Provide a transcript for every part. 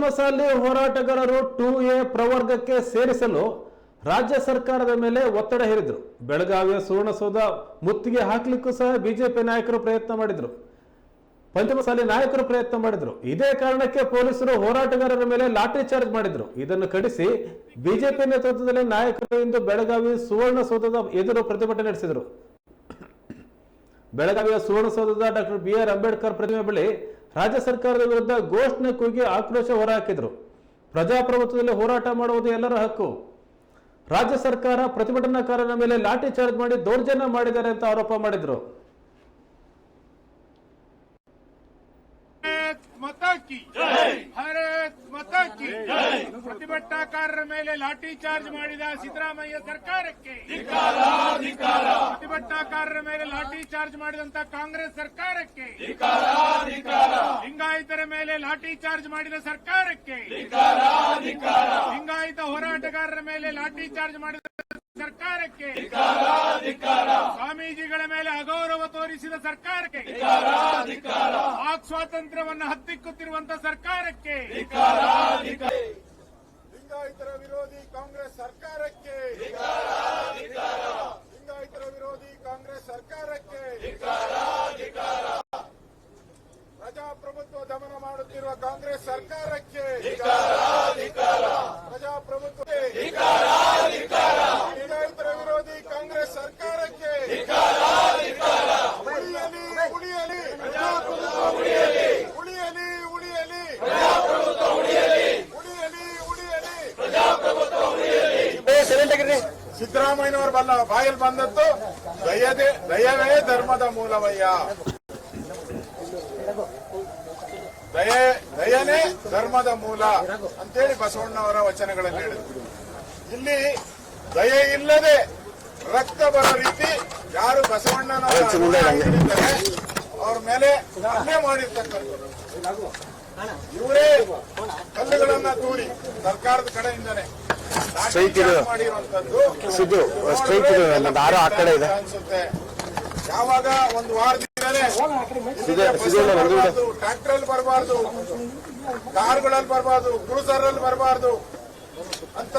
ಪಂಚಮಸಾಲಿ ಹೋರಾಟಗಾರರು to A ಪ್ರವರ್ಗಕ್ಕೆ ಸೇರಿಸಲು ರಾಜ್ಯ ಸರ್ಕಾರದ ಮೇಲೆ ಒತ್ತಡ ಹೇರಿದ್ರು. ಬೆಳಗಾವಿಯ ಸುವರ್ಣಸೌಧ ಮುತ್ತಿಗೆ ಹಾಕಲಿಕ್ಕೂ ಸಹ ಬಿಜೆಪಿ ನಾಯಕರು ಪ್ರಯತ್ನ ಮಾಡಿದ್ರು. ಪಂಚಮಸಾಲಿ ನಾಯಕರು ಪ್ರಯತ್ನ ಮಾಡಿದ್ರು. ಇದೇ ಕಾರಣಕ್ಕೆ ಪೊಲೀಸರು ಹೋರಾಟಗಾರರ ಮೇಲೆ ಲಾಠಿ ಚಾರ್ಜ್ ಮಾಡಿದ್ರು. ಇದನ್ನು ಖಂಡಿಸಿ ಬಿಜೆಪಿ ನೇತೃತ್ವದಲ್ಲಿ ನಾಯಕರು ಇಂದು ಬೆಳಗಾವಿ ಸುವರ್ಣಸೌಧದ ಎದುರು ಪ್ರತಿಭಟನೆ ನಡೆಸಿದರು. ಬೆಳಗಾವಿಯ ಸುವರ್ಣಸೌಧದ ಡಾಕ್ಟರ್ ಬಿ ಆರ್ ಅಂಬೇಡ್ಕರ್ ಪ್ರತಿಮೆ ಬಳಿ ರಾಜ್ಯ ಸರ್ಕಾರದ ವಿರುದ್ಧ ಘೋಷಣೆ ಕೂಗಿ ಆಕ್ರೋಶ ಹೊರಹಾಕಿದರು. ಪ್ರಜಾಪ್ರಭುತ್ವದಲ್ಲಿ ಹೋರಾಟ ಮಾಡುವುದು ಎಲ್ಲರ ಹಕ್ಕು. ರಾಜ್ಯ ಸರ್ಕಾರ ಪ್ರತಿಭಟನಾಕಾರರ ಮೇಲೆ ಲಾಠಿ ಚಾರ್ಜ್ ಮಾಡಿ ದೌರ್ಜನ್ಯ ಮಾಡಿದ್ದಾರೆ ಅಂತ ಆರೋಪ ಮಾಡಿದ್ರು. ಪ್ರತಿಭಟನಾಕಾರರ ಮೇಲೆ ಲಾಠಿ ಚಾರ್ಜ್ ಮಾಡಿದ ಸಿದ್ದರಾಮಯ್ಯ ಸರ್ಕಾರಕ್ಕೆ. ಪ್ರತಿಭಟನಾಕಾರರ ಮೇಲೆ ಲಾಠಿ ಚಾರ್ಜ್ ಮಾಡಿದಂತ ಕಾಂಗ್ರೆಸ್ ಸರ್ಕಾರಕ್ಕೆ. ಮೇಲೆ ಲಾಠಿ ಚಾರ್ಜ್ ಮಾಡಿದ ಸರ್ಕಾರಕ್ಕೆ. ಲಿಂಗಾಯತ ಹೋರಾಟಗಾರರ ಮೇಲೆ ಲಾಠಿ ಚಾರ್ಜ್ ಮಾಡಿದ ಸರ್ಕಾರಕ್ಕೆ. ಸ್ವಾಮೀಜಿಗಳ ಮೇಲೆ ಅಗೌರವ ತೋರಿಸಿದ ಸರ್ಕಾರಕ್ಕೆ. ವಾಕ್ ಸ್ವಾತಂತ್ರ್ಯವನ್ನು ಹತ್ತಿಕ್ಕುತ್ತಿರುವಂತಹ ಸರ್ಕಾರಕ್ಕೆ. ಬಲ್ಲ ಬಾಯಲ್ ಬಂದದ್ದು ದಯದೇ ದಯವೇ ಧರ್ಮದ ಮೂಲವಯ್ಯ. ದಯೆ ದಯನೇ ಧರ್ಮದ ಮೂಲ ಅಂತೇಳಿ ಬಸವಣ್ಣವರ ವಚನಗಳನ್ನು ಹೇಳಿದ್ರು. ಇಲ್ಲಿ ದಯೆ ಇಲ್ಲದೆ ರಕ್ತ ಬರೋ ರೀತಿ ಯಾರು ಬಸವಣ್ಣನವರ ಅವ್ರ ಮೇಲೆ ಹಲ್ಲೆ ಮಾಡಿರ್ತಕ್ಕಂಥ ಇವರೇ ಕಲ್ಲುಗಳನ್ನ ತೂರಿ ಸರ್ಕಾರದ ಕಡೆಯಿಂದನೇ. ಲಾಠಿ ಇದು ಸಿದ್ದು, ಸ್ಟ್ರೈಟ್ ಇದು ನಂದು ಆರೋ ಆ ಕಡೆ ಇದೆ. ಯಾವಾಗ ಒಂದು ವಾರದಿಂದಲೇ ಟ್ರ್ಯಾಕ್ಟರ್ ಅಲ್ಲಿ ಬರಬಾರ್ದು ಕಾರ್ಗಳಲ್ಲಿ ಬರಬಾರ್ದು ಕ್ರೂಸರ್ ಅಲ್ಲಿ ಬರಬಾರ್ದು ಅಂತ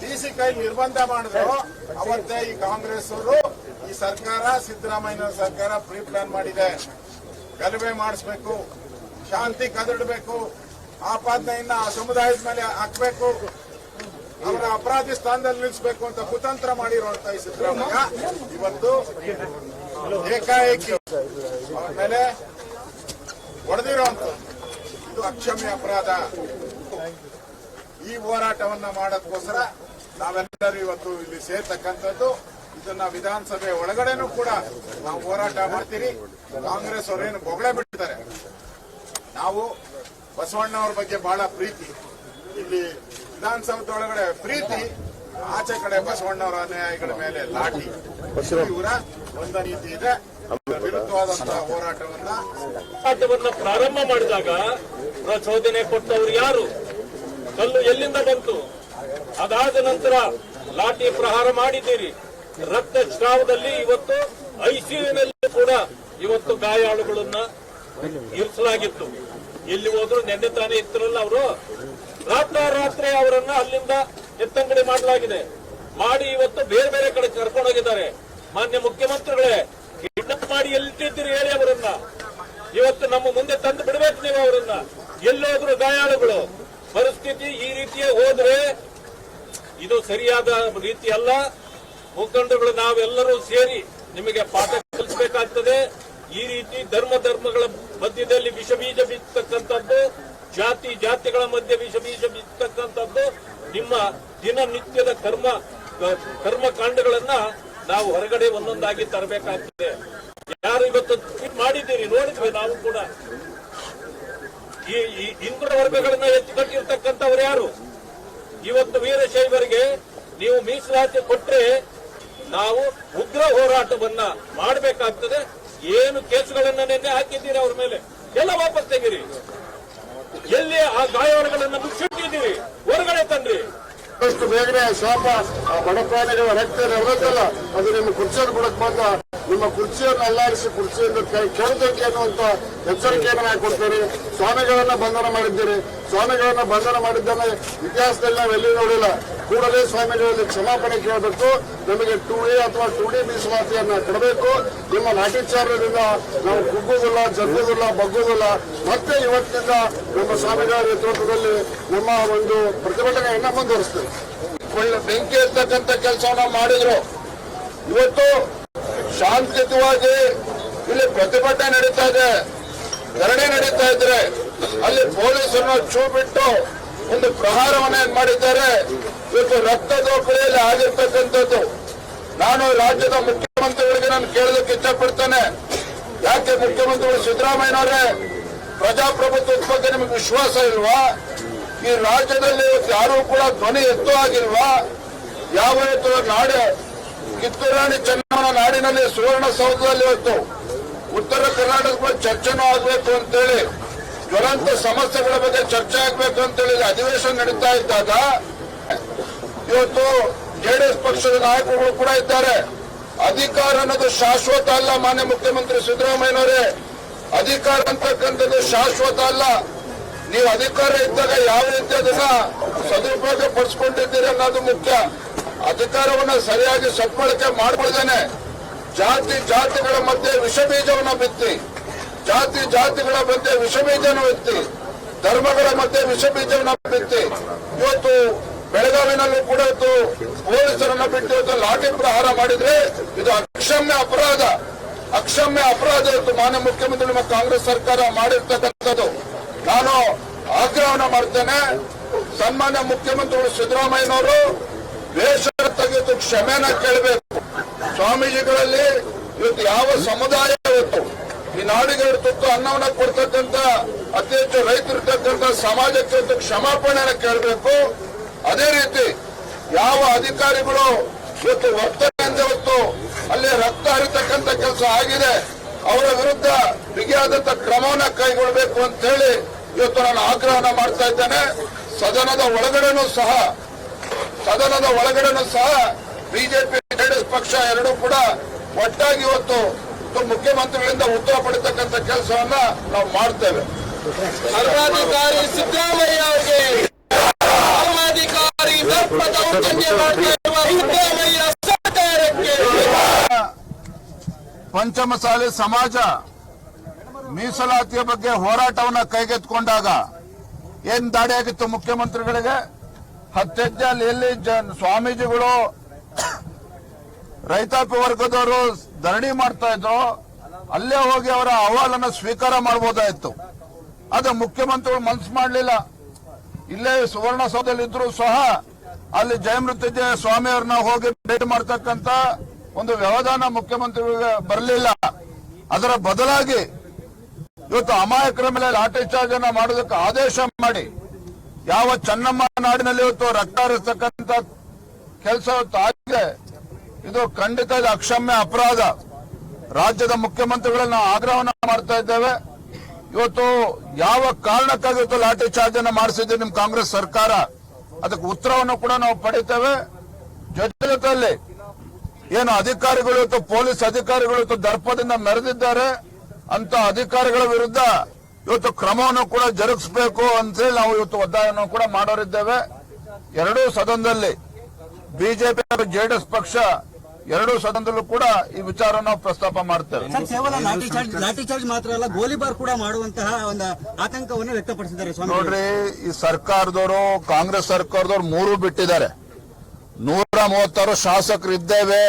ಡಿ ಸಿ ಕೈ ನಿರ್ಬಂಧ ಮಾಡಿದ್ರು. ಅವತ್ತೇ ಈ ಕಾಂಗ್ರೆಸ್ ಅವರು ಈ ಸರ್ಕಾರ ಸಿದ್ದರಾಮಯ್ಯ ಸರ್ಕಾರ ಪ್ರೀ ಪ್ಲಾನ್ ಮಾಡಿದೆ. ಗಲಭೆ ಮಾಡಿಸ್ಬೇಕು ಶಾಂತಿ ಕದಡಬೇಕು ಆಪಾದನೆಯನ್ನ ಆ ಸಮುದಾಯದ ಮೇಲೆ ಹಾಕ್ಬೇಕು. ಅವರ ಅಪರಾಧಿ ಸ್ಥಾನದಲ್ಲಿ ನಿಲ್ಲಿಸಬೇಕು ಅಂತ ಕುತಂತ್ರ ಮಾಡಿರುವಂತ ಈ ಸಿದ್ದರಾಮಯ್ಯ. ಇವತ್ತು ಏಕಾಏಕಿ ಅವರ ಮೇಲೆ ಹೊಡೆದಿರುವಂತ ಇದು ಅಕ್ಷಮ್ಯ ಅಪರಾಧ. ಈ ಹೋರಾಟವನ್ನ ಮಾಡೋದಕ್ಕೋಸ್ಕರ ನಾವೆಲ್ಲರೂ ಇವತ್ತು ಇಲ್ಲಿ ಸೇರ್ತಕ್ಕಂಥದ್ದು. ಇದನ್ನ ವಿಧಾನಸಭೆ ಒಳಗಡೆನೂ ಕೂಡ ನಾವು ಹೋರಾಟ ಮಾಡ್ತೀರಿ. ಕಾಂಗ್ರೆಸ್ ಅವರೇನು ಬೊಗಳೆ ಬಿಡ್ತಾರೆ. ನಾವು ಬಸವಣ್ಣವ್ರ ಬಗ್ಗೆ ಬಹಳ ಪ್ರೀತಿ. ಇಲ್ಲಿ ವಿಧಾನಸೌಧ ಒಳಗಡೆ ಪ್ರೀತಿ ಆಚೆ ಕಡೆ ಬಸವಣ್ಣವರ ಅನುಯಾಯಿಗಳ ಮೇಲೆ ಲಾಠಿ. ಇವರ ಒಂದ ನೀತಿ ಇದೆ. ವಿರುದ್ಧವಾದಂತಹ ಹೋರಾಟವನ್ನ ಹೋರಾಟವನ್ನ ಪ್ರಾರಂಭ ಮಾಡಿದಾಗ ಪ್ರಚೋದನೆ ಕೊಟ್ಟವರು ಯಾರು? ಕಲ್ಲು ಎಲ್ಲಿಂದ ಬಂತು? ಅದಾದ ನಂತರ ಲಾಠಿ ಪ್ರಹಾರ ಮಾಡಿದ್ದೀರಿ. ರಕ್ತಸ್ರಾವದಲ್ಲಿ ಇವತ್ತು ಐಸಿಯುನಲ್ಲಿ ಕೂಡ ಇವತ್ತು ಗಾಯಾಳುಗಳನ್ನ ಇರಿಸಲಾಗಿತ್ತು. ಎಲ್ಲಿ ಹೋದ್ರು ನೆನ್ನೆ ತಾನೇ ಇತ್ತರಲ್ಲ ಅವರು? ರಾತ್ರಿ ಅವರನ್ನ ಅಲ್ಲಿಂದ ಎತ್ತಂಗಡಿ ಮಾಡಲಾಗಿದೆ. ಮಾಡಿ ಇವತ್ತು ಬೇರೆ ಬೇರೆ ಕಡೆ ಕರ್ಕೊಂಡೋಗಿದ್ದಾರೆ ಮಾನ್ಯ ಮುಖ್ಯಮಂತ್ರಿಗಳೇ, ಕಿಡ್ನಾಪ್ ಮಾಡಿ ಎಲ್ಲಿಟ್ಟಿದ್ದೀರಿ ಹೇಳಿ ಅವರನ್ನ. ಇವತ್ತು ನಮ್ಮ ಮುಂದೆ ತಂದು ಬಿಡಬೇಕು ನೀವು ಅವರನ್ನ. ಎಲ್ಲೋದ್ರು ಗಾಯಾಳುಗಳು. ಪರಿಸ್ಥಿತಿ ಈ ರೀತಿಯೇ ಹೋದ್ರೆ ಇದು ಸರಿಯಾದ ರೀತಿ ಅಲ್ಲ. ಮುಖಂಡಗಳು ನಾವೆಲ್ಲರೂ ಸೇರಿ ನಿಮಗೆ ಪಾಠ ಕಲಿಸಬೇಕಾಗ್ತದೆ. ಈ ರೀತಿ ಧರ್ಮ ಧರ್ಮಗಳ ಮಧ್ಯದಲ್ಲಿ ವಿಷಬೀಜ ಬಿತ್ತಕ್ಕಂಥದ್ದು ಜಾತಿ ಜಾತಿಗಳ ಮಧ್ಯೆ ವಿಷ ಬೀಜ ಬಿತ್ತಕ್ಕಂಥದ್ದು ನಿಮ್ಮ ದಿನನಿತ್ಯದ ಕರ್ಮ ಕರ್ಮಕಾಂಡಗಳನ್ನ ನಾವು ಹೊರಗಡೆ ಒಂದೊಂದಾಗಿ ತರಬೇಕಾಗ್ತದೆ. ಯಾರು ಇವತ್ತು ಮಾಡಿದ್ದೀರಿ, ನೋಡಿದ್ವಿ ನಾವು ಕೂಡ. ಈ ಇಂದ್ರ ವರ್ಗಗಳನ್ನ ಎತ್ತಿಕಟ್ಟಿರ್ತಕ್ಕಂಥವ್ರು ಯಾರು? ಇವತ್ತು ವೀರಶೈವರಿಗೆ ನೀವು ಮೀಸಲಾತಿ ಕೊಟ್ರೆ ನಾವು ಉಗ್ರ ಹೋರಾಟವನ್ನ ಮಾಡಬೇಕಾಗ್ತದೆ. ಏನು ಕೇಸುಗಳನ್ನ ನಿನ್ನೆ ಹಾಕಿದ್ದೀರಿ ಅವ್ರ ಮೇಲೆ? ಎಲ್ಲ ವಾಪಸ್ ತೆಗೀರಿ. ಎಲ್ಲಿ ಆ ಗಾಯಾಳುಗಳನ್ನ ಬೇಗನೆ ಶಾಪ, ಆ ಬಡ ಪ್ರಾಣಿಗಳ ರಕ್ತ ನಡೆದಲ್ಲ ಅದು ನಿಮ್ಮ ಕುರ್ಚಿಯನ್ನು ಕೊಡಕ್ ಮಾತ್ರ ನಿಮ್ಮ ಕುರ್ಚಿಯನ್ನು ಅಲ್ಲಾಡಿಸಿ ಕುರ್ಚಿಯಿಂದ ಕೆಳದಕ್ಕೆ ಅನ್ನುವಂತ ಎಚ್ಚರಿಕೆಯನ್ನು ನಾವು ಕೊಡ್ತೇನೆ ಸ್ವಾಮಿಗಳನ್ನ ಬಂಧನ ಮಾಡಿದ್ದೀರಿ. ಸ್ವಾಮಿಗಳನ್ನ ಬಂಧನ ಮಾಡಿದ್ದನ್ನ ಇತಿಹಾಸದಲ್ಲಿ ನಾವು ಎಲ್ಲಿ ನೋಡಿಲ್ಲ. ಕೂಡಲೇ ಸ್ವಾಮಿಗಳಲ್ಲಿ ಕ್ಷಮಾಪಣೆ ಕೇಳಬೇಕು. ನಮಗೆ ಟೂ ಎ ಅಥವಾ ಟೂ ಡಿ ಮೀಸಲಾತಿಯನ್ನ ಕೊಡಬೇಕು. ನಿಮ್ಮ ಲಾಠಿಚಾರ್ಯದಿಂದ ನಾವು ಕುಗ್ಗುವುದಿಲ್ಲ, ಜಗ್ಗುವುದಿಲ್ಲ, ಬಗ್ಗುವುದಿಲ್ಲ. ಮತ್ತೆ ಇವತ್ತಿಂದ ನಮ್ಮ ಸ್ವಾಮಿಗಳ ನೇತೃತ್ವದಲ್ಲಿ ನಮ್ಮ ಒಂದು ಪ್ರತಿಭಟನೆಯನ್ನ ಮುಂದುವರಿಸ್ತೇವೆ. ಒಳ್ಳೆ ಬೆಂಕಿ ಇರ್ತಕ್ಕಂಥ ಕೆಲಸವನ್ನ ಮಾಡಿದ್ರು. ಇವತ್ತು ಶಾಂತಿಯುತವಾಗಿ ಇಲ್ಲಿ ಪ್ರತಿಭಟನೆ ನಡೀತಾ ಇದೆ. ಧರಣಿ ನಡೀತಾ ಇದ್ರೆ ಅಲ್ಲಿ ಪೊಲೀಸರನ್ನ ಚೂ ಬಿಟ್ಟು ಒಂದು ಪ್ರಹಾರವನ್ನ ಏನ್ ಮಾಡಿದ್ದಾರೆ? ಇವತ್ತು ರಕ್ತದೋಪಡಿಯಲ್ಲಿ ಆಗಿರ್ತಕ್ಕಂಥದ್ದು. ನಾನು ರಾಜ್ಯದ ಮುಖ್ಯಮಂತ್ರಿಗಳಿಗೆ ನಾನು ಕೇಳೋದಕ್ಕೆ ಇಷ್ಟಪಡ್ತೇನೆ. ಯಾಕೆ ಮುಖ್ಯಮಂತ್ರಿಗಳು ಸಿದ್ದರಾಮಯ್ಯನವರೇ ಪ್ರಜಾಪ್ರಭುತ್ವದ ಬಗ್ಗೆ ನಿಮಗೆ ವಿಶ್ವಾಸ ಇಲ್ವಾ? ಈ ರಾಜ್ಯದಲ್ಲಿ ಯಾರು ಕೂಡ ಧ್ವನಿ ಎತ್ತು ಆಗಿಲ್ವಾ ಯಾವ ಇವತ್ತು ನಾಡೆ? ಕಿತ್ತೂರಾಣಿ ಚೆನ್ನಮ್ಮನ ನಾಡಿನಲ್ಲಿ ಸುವರ್ಣಸೌಧದಲ್ಲಿ ಇವತ್ತು ಉತ್ತರ ಕರ್ನಾಟಕದ ಚರ್ಚೆನೂ ಆಗಬೇಕು ಅಂತೇಳಿ, ಜ್ವಲಂತ ಸಮಸ್ಯೆಗಳ ಬಗ್ಗೆ ಚರ್ಚೆ ಆಗಬೇಕು ಅಂತೇಳಿ ಅಧಿವೇಶನ ನಡೀತಾ ಇದ್ದಾಗ ಇವತ್ತು ಜೆಡಿಎಸ್ ಪಕ್ಷದ ನಾಯಕರುಗಳು ಕೂಡ ಇದ್ದಾರೆ. ಅಧಿಕಾರ ಅನ್ನೋದು ಶಾಶ್ವತ ಅಲ್ಲ, ಮಾನ್ಯ ಮುಖ್ಯಮಂತ್ರಿ ಸಿದ್ದರಾಮಯ್ಯನವರೇ. ಅಧಿಕಾರ ಅಂತಕ್ಕಂಥದ್ದು ಶಾಶ್ವತ ಅಲ್ಲ. ನೀವು ಅಧಿಕಾರ ಇದ್ದಾಗ ಯಾವ ರೀತಿ ಅದನ್ನ ಸದುಪಯೋಗ ಪಡಿಸ್ಕೊಂಡಿದ್ದೀರಿ ಅನ್ನೋದು ಮುಖ್ಯ. ಅಧಿಕಾರವನ್ನ ಸರಿಯಾಗಿ ಸದ್ಬಳಕೆ ಮಾಡ್ಕೊಳ್ದೇನೆ ಜಾತಿ ಜಾತಿಗಳ ಮಧ್ಯೆ ವಿಷ ಬೀಜವನ್ನ ಬಿತ್ತಿ. ಜಾತಿ ಜಾತಿಗಳ ಮಧ್ಯೆ ವಿಷ ಬೀಜವನ್ನು ಬಿತ್ತಿ. ಧರ್ಮಗಳ ಮಧ್ಯೆ ವಿಷ ಬೀಜವನ್ನ ಬಿತ್ತಿ. ಇವತ್ತು ಬೆಳಗಾವಿನಲ್ಲೂ ಕೂಡ ಇವತ್ತು ಪೊಲೀಸರನ್ನ ಬಿಟ್ಟು ಇವತ್ತು ಲಾಠಿ ಪ್ರಹಾರ ಮಾಡಿದ್ರೆ ಇದು ಅಕ್ಷಮ್ಯ ಅಪರಾಧ. ಅಕ್ಷಮ್ಯ ಅಪರಾಧ ಇವತ್ತು ಮಾನ್ಯ ಮುಖ್ಯಮಂತ್ರಿ ನಿಮ್ಮ ಕಾಂಗ್ರೆಸ್ ಸರ್ಕಾರ ಮಾಡಿರ್ತಕ್ಕಂಥದ್ದು. ನಾನು ಆಗ್ರಹವನ್ನು ಮಾಡ್ತೇನೆ. ಸನ್ಮಾನ್ಯ ಮುಖ್ಯಮಂತ್ರಿಗಳು ಸಿದ್ದರಾಮಯ್ಯನವರು ವೇಷ ತೆಗೆದು ಕ್ಷಮೆನ ಕೇಳಬೇಕು. ಸ್ವಾಮೀಜಿಗಳಲ್ಲಿ ಇವತ್ತು ಯಾವ ಸಮುದಾಯ ಇವತ್ತು? ಈ ನಾಡಿಗೆ ತುತ್ತು ಅನ್ನವನ್ನ ಕೊಡ್ತಕ್ಕಂತ ಅತಿ ಹೆಚ್ಚು ರೈತರಿರ್ತಕ್ಕಂಥ ಸಮಾಜಕ್ಕೆ ಇವತ್ತು ಕ್ಷಮಾಪಣೆಯನ್ನು ಕೇಳಬೇಕು. ಅದೇ ರೀತಿ ಯಾವ ಅಧಿಕಾರಿಗಳು ಇವತ್ತು ವರ್ತನೆಯಿಂದ ಇವತ್ತು ಅಲ್ಲಿ ರಕ್ತ ಹರಿತಕ್ಕಂತ ಕೆಲಸ ಆಗಿದೆ, ಅವರ ವಿರುದ್ಧ ಬಿಗಿಯಾದಂತ ಕ್ರಮವನ್ನ ಕೈಗೊಳ್ಳಬೇಕು ಅಂತ ಹೇಳಿ ಇವತ್ತು ನಾನು ಆಗ್ರಹನ ಮಾಡ್ತಾ ಇದ್ದೇನೆ. ಸದನದ ಒಳಗಡೆನೂ ಸಹ ಸದನದ ಒಳಗಡೆನೂ ಸಹ ಬಿಜೆಪಿ ಜೆಡಿಎಸ್ ಪಕ್ಷ ಎರಡೂ ಕೂಡ ಒಟ್ಟಾಗಿ ಇವತ್ತು ಮುಖ್ಯಮಂತ್ರಿಗಳಿಂದ ಉತ್ತರ ಪಡಿತಕ್ಕಂಥ ಕೆಲಸವನ್ನ ನಾವು ಮಾಡ್ತೇವೆ. ಸರ್ವಾಧಿಕಾರಿ ಸಿದ್ದರಾಮಯ್ಯ ಅವರಿಗೆ ಸರ್ವಾಧಿಕಾರಿ ಪಂಚಮಸಾಲಿ ಸಮಾಜ ಮೀಸಲಾತಿಯ ಬಗ್ಗೆ ಹೋರಾಟವನ್ನ ಕೈಗೆತ್ತಿಕೊಂಡಾಗ ಏನ್ ದಾಡಿ ಆಗಿತ್ತು ಮುಖ್ಯಮಂತ್ರಿಗಳಿಗೆ? ಹತ್ತೆಜ್ಜೆ ಅಲ್ಲಿ ಎಲ್ಲಿ ಸ್ವಾಮೀಜಿಗಳು ರೈತಾಪಿ ವರ್ಗದವರು ಧರಣಿ ಮಾಡ್ತಾ ಇದ್ರು, ಅಲ್ಲೇ ಹೋಗಿ ಅವರ ಅಹವಾಲನ್ನು ಸ್ವೀಕಾರ ಮಾಡಬಹುದಾಯಿತು ಅದು ಮುಖ್ಯಮಂತ್ರಿಗಳು ಮನಸ್ಸು ಮಾಡಲಿಲ್ಲ. ಇಲ್ಲೇ ಸುವರ್ಣಸೌಧದಲ್ಲಿ ಇದ್ರು ಸಹ ಅಲ್ಲಿ ಜಯಮೃತ್ಯುಂಜಯ ಸ್ವಾಮಿಯವ್ರನ್ನ ಹೋಗಿ ಭೇಟಿ ಮಾಡ್ತಕ್ಕಂತ ಒಂದು ವ್ಯವಧಾನ ಮುಖ್ಯಮಂತ್ರಿಗಳಿಗೆ ಬರಲಿಲ್ಲ. ಅದರ ಬದಲಾಗಿ ಇವತ್ತು ಅಮಾಯಕರ ಮೇಲೆ ಲಾಠಿ ಚಾರ್ಜ್ ಅನ್ನ ಮಾಡೋದಕ್ಕೆ ಆದೇಶ ಮಾಡಿ. ಯಾವ ಚನ್ನಮ್ಮ ನಾಡಿನಲ್ಲಿ ಇವತ್ತು ರಕ್ತ ಹರಿಸ್ತಕ್ಕಂತ ಕೆಲಸ ಆಗಿದೆ. ಇದು ಖಂಡಿತ ಇದು ಅಕ್ಷಮ್ಯ ಅಪರಾಧ. ರಾಜ್ಯದ ಮುಖ್ಯಮಂತ್ರಿಗಳನ್ನ ಆಗ್ರಹವನ್ನ ಮಾಡ್ತಾ ಇದ್ದೇವೆ. ಇವತ್ತು ಯಾವ ಕಾರಣಕ್ಕಾಗಿ ಇವತ್ತು ಲಾಠಿ ಚಾರ್ಜ್ ಅನ್ನ ಮಾಡಿಸಿದ್ದೆ ನಿಮ್ ಕಾಂಗ್ರೆಸ್ ಸರ್ಕಾರ? ಅದಕ್ಕೆ ಉತ್ತರವನ್ನು ಕೂಡ ನಾವು ಪಡಿತೇವೆ. ಜೊತೆ ಏನು ಅಧಿಕಾರಿಗಳು ಇವತ್ತು, ಪೊಲೀಸ್ ಅಧಿಕಾರಿಗಳು ಇವತ್ತು ದರ್ಪದಿಂದ ಮೆರೆದಿದ್ದಾರೆ. ಅಂತ ಅಧಿಕಾರಿಗಳ ವಿರುದ್ಧ ಇವತ್ತು ಕ್ರಮವನ್ನು ಕೂಡ ಜರುಗಿಸಬೇಕು ಅಂತೇಳಿ ನಾವು ಇವತ್ತು ಒತ್ತಾಯವನ್ನು ಕೂಡ ಮಾಡೋರಿದ್ದೇವೆ. ಎರಡೂ ಸದನದಲ್ಲಿ ಬಿಜೆಪಿ ಹಾಗೂ ಜೆಡಿಎಸ್ ಪಕ್ಷ ಎರಡೂ ಸದನದಲ್ಲೂ ಕೂಡ ಈ ವಿಚಾರವನ್ನು ನಾವು ಪ್ರಸ್ತಾಪ ಮಾಡ್ತೇವೆ. ಕೇವಲ ಲಾಠಿ ಚಾರ್ಜ್ ಮಾತ್ರ ಅಲ್ಲ ಗೋಲಿಬಾರ್ ಕೂಡ ಮಾಡುವಂತಹ ಒಂದು ಆತಂಕವನ್ನು ವ್ಯಕ್ತಪಡಿಸಿದ್ದಾರೆ ನೋಡ್ರಿ ಈ ಸರ್ಕಾರದವರು ಕಾಂಗ್ರೆಸ್ ಸರ್ಕಾರದವರು ಮೂರು ಬಿಟ್ಟಿದ್ದಾರೆ. ನೂರ ಮೂವತ್ತಾರು ಶಾಸಕರು ಇದ್ದೇವೆ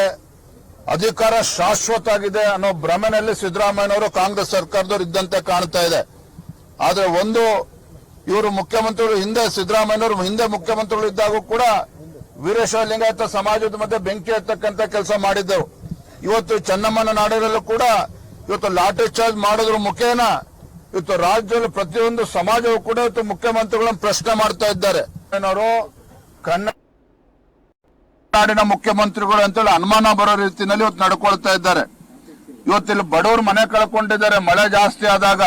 ಅಧಿಕಾರ ಶಾಶ್ವತ ಆಗಿದೆ ಅನ್ನೋ ಭ್ರಮೆನಲ್ಲಿ ಸಿದ್ದರಾಮಯ್ಯನವರು ಕಾಂಗ್ರೆಸ್ ಸರ್ಕಾರದವ್ರು ಇದ್ದಂತೆ ಕಾಣ್ತಾ ಇದೆ. ಆದ್ರೆ ಒಂದು ಇವರು ಮುಖ್ಯಮಂತ್ರಿಗಳು ಹಿಂದೆ, ಸಿದ್ದರಾಮಯ್ಯನವರು ಹಿಂದೆ ಮುಖ್ಯಮಂತ್ರಿಗಳು ಇದ್ದಾಗೂ ಕೂಡ ವೀರೇಶ್ವರ ಲಿಂಗಾಯತ ಸಮಾಜದ ಮಧ್ಯೆ ಬೆಂಕಿ ಎತ್ತಕ್ಕಂತ ಕೆಲಸ ಮಾಡಿದ್ದೆವು. ಇವತ್ತು ಚೆನ್ನಮ್ಮನ ನಾಡಿನಲ್ಲೂ ಕೂಡ ಇವತ್ತು ಲಾಠಿ ಚಾರ್ಜ್ ಮಾಡೋದ್ರ ಮುಖೇನ. ಇವತ್ತು ರಾಜ್ಯದಲ್ಲಿ ಪ್ರತಿಯೊಂದು ಸಮಾಜವು ಕೂಡ ಇವತ್ತು ಮುಖ್ಯಮಂತ್ರಿಗಳನ್ನು ಪ್ರಶ್ನೆ ಮಾಡ್ತಾ ಇದ್ದಾರೆ. ಕನ್ನಡ ನಾಡಿನ ಮುಖ್ಯಮಂತ್ರಿಗಳು ಅಂತೇಳಿ ಅನುಮಾನ ಬರೋ ರೀತಿಯಲ್ಲಿ ಇವತ್ತು ನಡ್ಕೊಳ್ತಾ ಇದ್ದಾರೆ. ಇವತ್ತಿಲ್ಲಿ ಬಡವರು ಮನೆ ಕಳ್ಕೊಂಡಿದ್ದಾರೆ, ಮಳೆ ಜಾಸ್ತಿ ಆದಾಗ.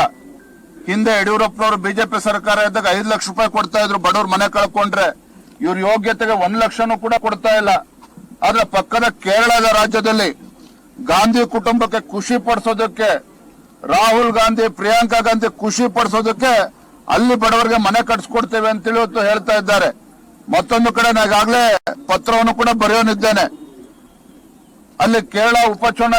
ಹಿಂದೆ ಯಡಿಯೂರಪ್ಪನವರು ಬಿಜೆಪಿ ಸರ್ಕಾರ ಇದ್ದಾಗ ಐದು ಲಕ್ಷ ರೂಪಾಯಿ ಕೊಡ್ತಾ ಇದ್ರು, ಬಡವರು ಮನೆ ಕಳ್ಕೊಂಡ್ರೆ. ಇವ್ರ ಯೋಗ್ಯತೆಗೆ ಒಂದ್ ಲಕ್ಷನೂ ಕೂಡ ಕೊಡ್ತಾ ಇಲ್ಲ. ಆದ್ರೆ ಪಕ್ಕದ ಕೇರಳದ ರಾಜ್ಯದಲ್ಲಿ ಗಾಂಧಿ ಕುಟುಂಬಕ್ಕೆ ಖುಷಿ ಪಡಿಸೋದಕ್ಕೆ, ರಾಹುಲ್ ಗಾಂಧಿ, ಪ್ರಿಯಾಂಕಾ ಗಾಂಧಿ ಖುಷಿ ಪಡಿಸೋದಕ್ಕೆ ಅಲ್ಲಿ ಬಡವರಿಗೆ ಮನೆ ಕಟ್ಸ್ಕೊಡ್ತೇವೆ ಅಂತೇಳಿ ಇವತ್ತು ಹೇಳ್ತಾ ಇದ್ದಾರೆ. ಮತ್ತೊಂದು ಕಡೆ ನಾಗಾಗ್ಲೇ ಪತ್ರವನ್ನು ಕೂಡ ಬರೆಯೋನಿದ್ದೇನೆ. ಅಲ್ಲಿ ಕೇರಳ ಉಪಚುನಾವಣೆ